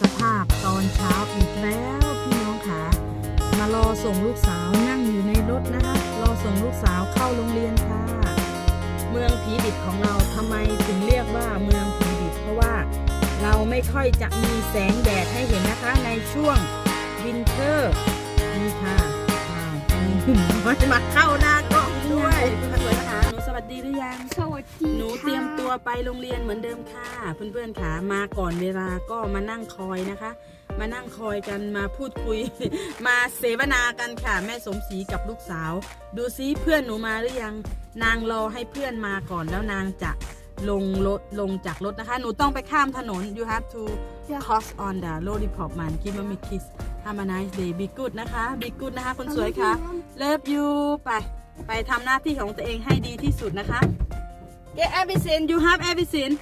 สภาพตอนเช้าอีกแล้วพี่น้องค่ะมารอส่งลูกสาวนั่งอยู่ในรถนะคะรอส่งลูกสาวเข้าโรงเรียนค่ะ เมืองผีดิบของเราทำไมถึงเรียกว่าเมืองผีดิบเพราะว่าเราไม่ค่อยจะมีแสงแดดให้เห็นนะคะในช่วงวินเทอร์นี่ค่ะอ่ามีหนุ่มน้อยมาเข้าหน้ากล้องด้วย วยค่ะหนูสวัสดีหรือยัง สวัสดีหนูเตรียมตัวไปโรงเรียนเหมือนเดิมค่ะ เพื่อนๆค่ะมาก่อนเวลาก็มานั่งคอยนะคะ มานั่งคอยกันมาพูดคุย มาเสวนากันค่ะ แม่สมศรีกับลูกสาว ดูซิเพื่อนหนูมาหรือยัง นางรอให้เพื่อนมาก่อนแล้วนางจะลงรถลงจากรถนะคะ หนูต้องไปข้ามถนน you have to cross on the lollipop man give me a kiss have a nice day be good นะคะ be good นะคะคนสวยค่ะ Love you ไป ไปทำหน้าที่ของตัวเองให้ดีที่สุดนะคะ Get everything you have everything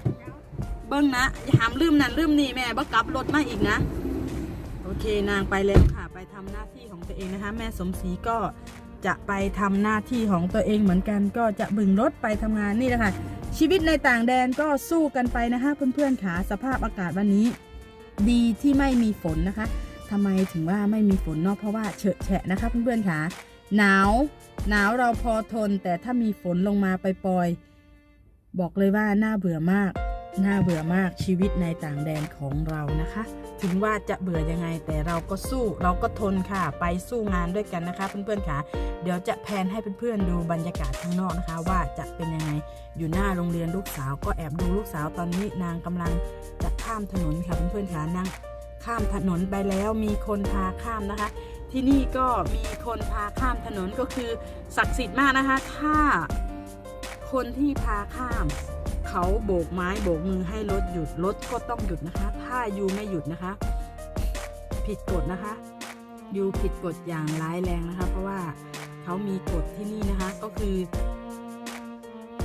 เบิ้งนะ อย่าหามลืมนั่นลืมนี่แม่บ่กลับรถมาอีกนะ โอเคนางไปแล้วค่ะ ไปทำหน้าที่ของตัวเองนะคะ แม่สมศรีก็จะไปทำหน้าที่ของตัวเองเหมือนกัน ก็จะบึงรถไปทำงานนี่แหละค่ะ ชีวิตในต่างแดนก็สู้กันไปนะคะ เพื่อนๆค่ะสภาพอากาศวันนี้ ดีที่ไม่มีฝนนะคะทำไมถึงว่าไม่มีฝนเนาะเพราะว่าเฉอะแฉะนะคะเพื่อนๆค่ะหนาว หนาวเราพอทน แต่ถ้ามีฝนลงมาไปปล่อยๆบอกเลยว่าน่าเบื่อมากน่าเบื่อมากชีวิตในต่างแดนของเรานะคะ ถึงว่าจะเบื่อยังไงแต่เราก็สู้เราก็ทนค่ะ ไปสู้งานด้วยกันนะคะเพื่อนๆค่ะ เดี๋ยวจะแพนให้เพื่อนๆดูบรรยากาศข้างนอกนะคะ ว่าจะเป็นยังไงอยู่หน้าโรงเรียนลูกสาวก็แอบดูลูกสาวตอนนี้นางกำลังจะข้ามถนนค่ะเพื่อนๆค่ะนางข้ามถนนไปแล้วมีคนพาข้ามนะคะ ที่นี่ก็มีคนพาข้ามถนนก็คือศักดิ์สิทธิ์มากนะคะ ถ้าคนที่พาข้าม เขาโบกไม้โบกมือให้รถหยุดรถก็ต้องหยุดนะคะ ถ้ายูไม่หยุดนะคะ ผิดกฎนะคะยูผิดกฎอย่างร้ายแรงนะคะ เพราะว่าเขามีกฎที่นี่นะคะก็คือ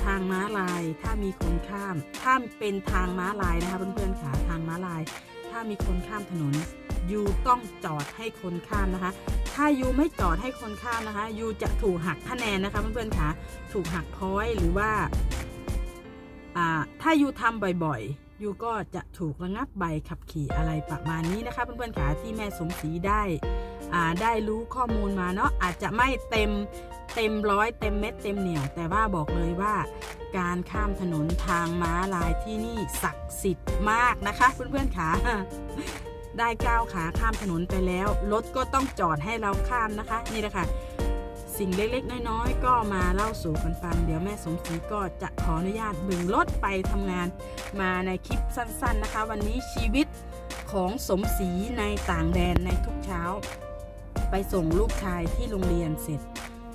ทางม้าลายถ้ามีคนข้าม ถ้าเป็นทางม้าลายนะคะเพื่อนๆค่ะทางม้าลาย ถ้ามีคนข้ามถนนยูต้องจอดให้คนข้ามนะคะ ถ้ายูไม่จอดให้คนข้ามนะคะยูจะถูกหักคะแนนนะคะเพื่อนๆค่ะถูกหักพอยหรือว่าอ่าถ้ายูทำบ่อยๆ ยูก็จะถูกระงับใบขับขี่อะไรประมาณนี้นะคะ เพื่อนๆค่ะที่แม่สมศรีได้อ่าได้รู้ข้อมูลมาเนาะอาจจะไม่เต็มเต็มร้อยเต็มเม็ดเต็มเหนียว แต่ว่าบอกเลยว่าการข้ามถนนทางม้าลายที่นี่ศักดิ์สิทธิ์มากนะคะ เพื่อนๆค่ะได้ก้าวขาข้ามถนนไปแล้ว รถก็ต้องจอดให้เราข้ามนะคะ นี่แหละค่ะ สิ่งเล็กๆ น้อยๆ ก็มาเล่าสู่กันฟัง เดี๋ยวแม่สมศรีก็จะขออนุญาตบึงรถไปทำงาน มาในคลิปสั้นๆนะคะ วันนี้ชีวิตของสมศรีในต่างแดนในทุกเช้า ไปส่งลูกชายที่โรงเรียนเสร็จ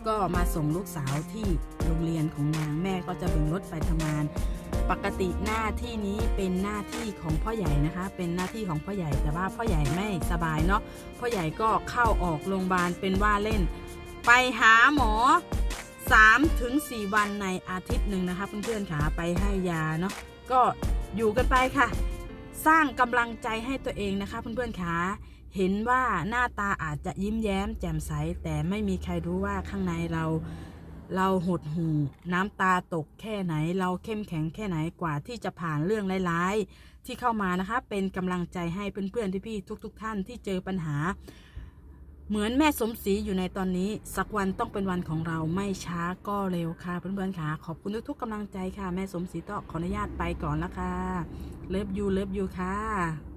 ก็มาส่งลูกสาวที่โรงเรียนของนางแม่ก็จะบึงรถไปทำงานปกติหน้าที่นี้เป็นหน้าที่ของพ่อใหญ่นะคะ เป็นหน้าที่ของพ่อใหญ่แต่ว่าพ่อใหญ่ไม่สบายเนาะพ่อใหญ่ก็เข้าออกโรงพยาบาลเป็นว่าเล่น ไปหาหมอ3ถึง4วันในอาทิตย์หนึ่งนะคะเพื่อนๆค่ะไปให้ยาเนาะก็อยู่กันไปค่ะ สร้างกำลังใจให้ตัวเองนะคะเพื่อนๆค่ะเห็นว่าหน้าตาอาจจะยิ้มแย้มแจ่มใส แต่ไม่มีใครรู้ว่าข้างในเราเราหดหู่น้ำตาตกแค่ไหน เราเข้มแข็งแค่ไหนกว่าที่จะผ่านเรื่องร้ายๆที่เข้ามานะคะ เป็นกำลังใจให้เพื่อนๆพี่ๆทุก ๆ ท่านที่เจอปัญหา เหมือนแม่สมศรีอยู่ในตอนนี้ สักวันต้องเป็นวันของเราไม่ช้าก็เร็วค่ะเพื่อนๆค่ะ ขอบคุณทุกๆกำลังใจค่ะ แม่สมศรีต้องขออนุญาตไปก่อนละค่ะเลิฟยูเลิฟยูค่ะ